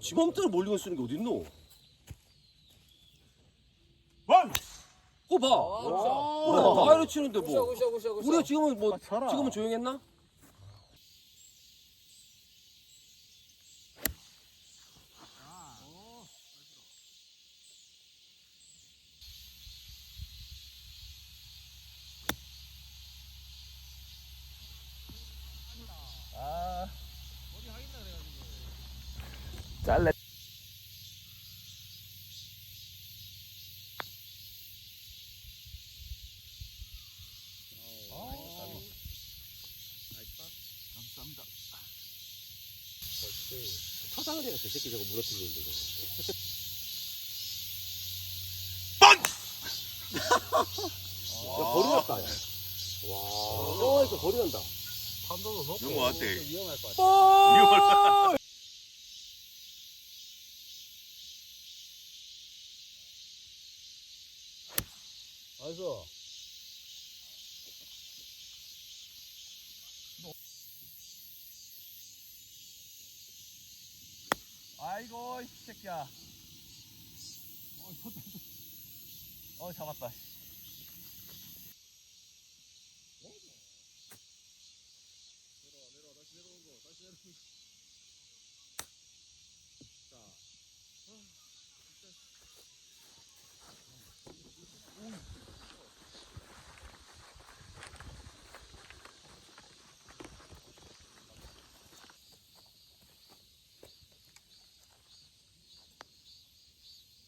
지 맘대로 멀리건 쓰는 게 어딨노? 원! 어, 봐. 아, 우리가 나이를 치는데 뭐. 우리가 지금은 뭐, 아. 지금은 조용했나? 차상을 해야 저 새끼 저거 무너뜨리는데 저거. 야, 거리 났다, 야. 와. 어, 이거 거리 난다. 탄도도 높고 이거 어때? 위험할 것 같아 나이스 아이고 이 새끼야. 어 잡았다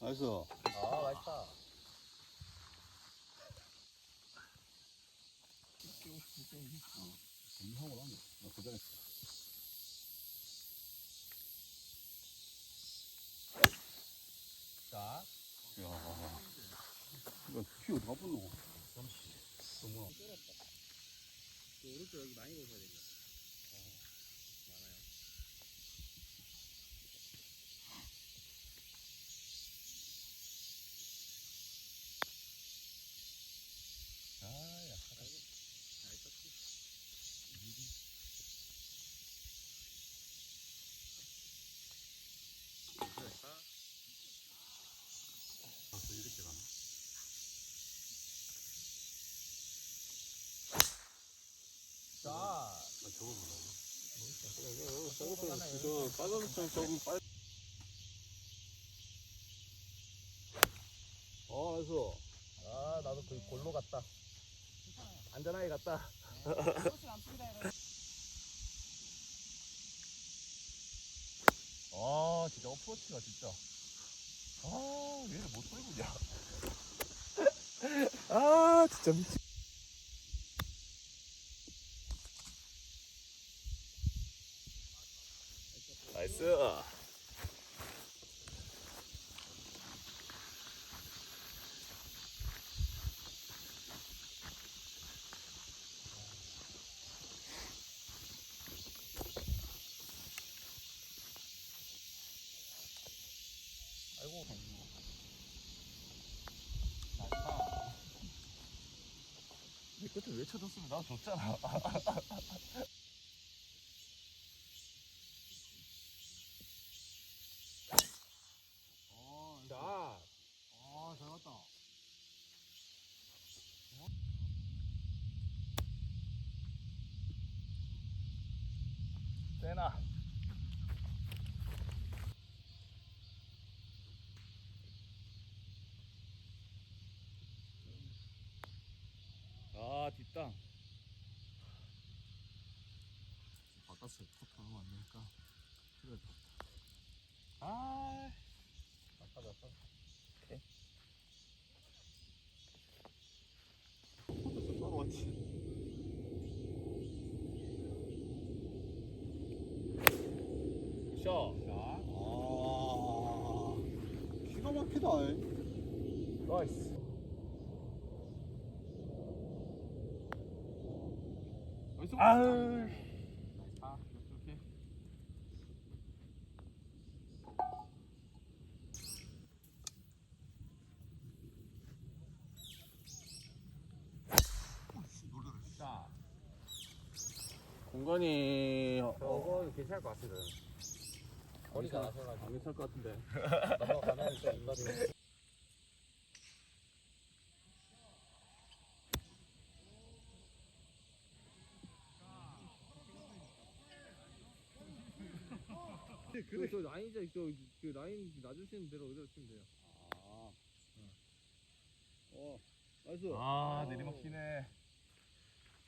나이스. 아 맛있다. 이거 키 어디가 붙노? 오른쪽 여기 많이 보셔야 됩니다 자 저 빨간색 조금 빨. 어, 알았어. 아, 나도 거의 골로 갔다. 안전하게 갔다. 아, 진짜 어프로치가 진짜. 아, 왜 이렇게 못 돌리냐. 아, 진짜 미치. 끝에 왜 쳐줬으면 나 줬잖아. 자. 아, 잘 갔다. 세나. 아, 뒷땅. 바깥에 포트하면 안 되니까. 그래. 아. 아까 났어. 오케이. 떨어졌지. 샷. 아. 기가 막히다. 나이스. 아유. 아, 이렇게. 자, 공간이 저거 괜찮을 것 같거든. 거리가 나서가지고 안 괜찮을 것 같은데. 넘어가면 좀이 그, 저 라인 이제 저 그 라인 놔주시는 대로 그대로 치면 돼요. 아. 어, 나이스. 아 내리막 치네.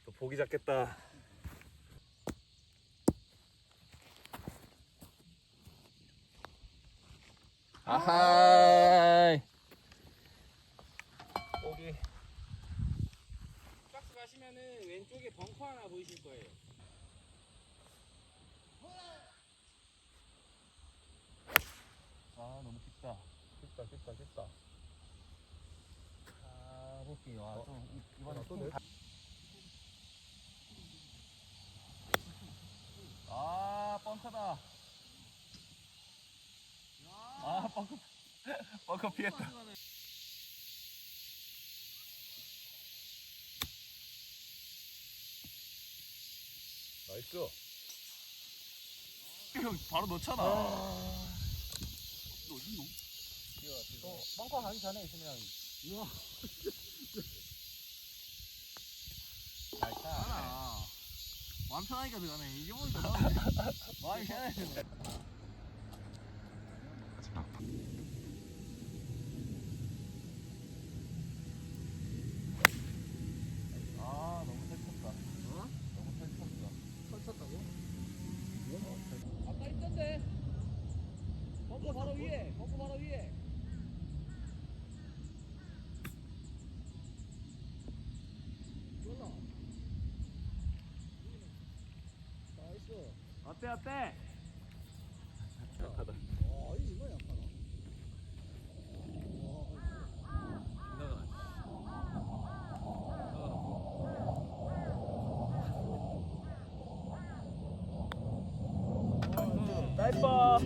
또 보기 잡겠다. 아하이. 보기. 박스 가시면은 왼쪽에 벙커 하나 보이실 거예요. 아 너무 깊다. 깊다 깊다 깊다. 아 볼게요. 아, 좀 이- 이번에 또좀 내- 다- 아 뻥커다. 아 뻥커 뻥커 피했다. 나이스. 형 바로 넣잖아. 너 어디 있노? 또 뻥커 하기 전에 있으면 잘 차. 하나. 마음 편하니까 들어가네. 이게 마음이 편해. 아 너무 펼쳤다. 어? 너무 펼쳤어. 펼쳤다고? 아까 있던데. 벙커 바로 위에. 벙커 바로 위에. 몰라. 나이스. 어때 어때? 약하다. 아 이거 약하다. 나이빠.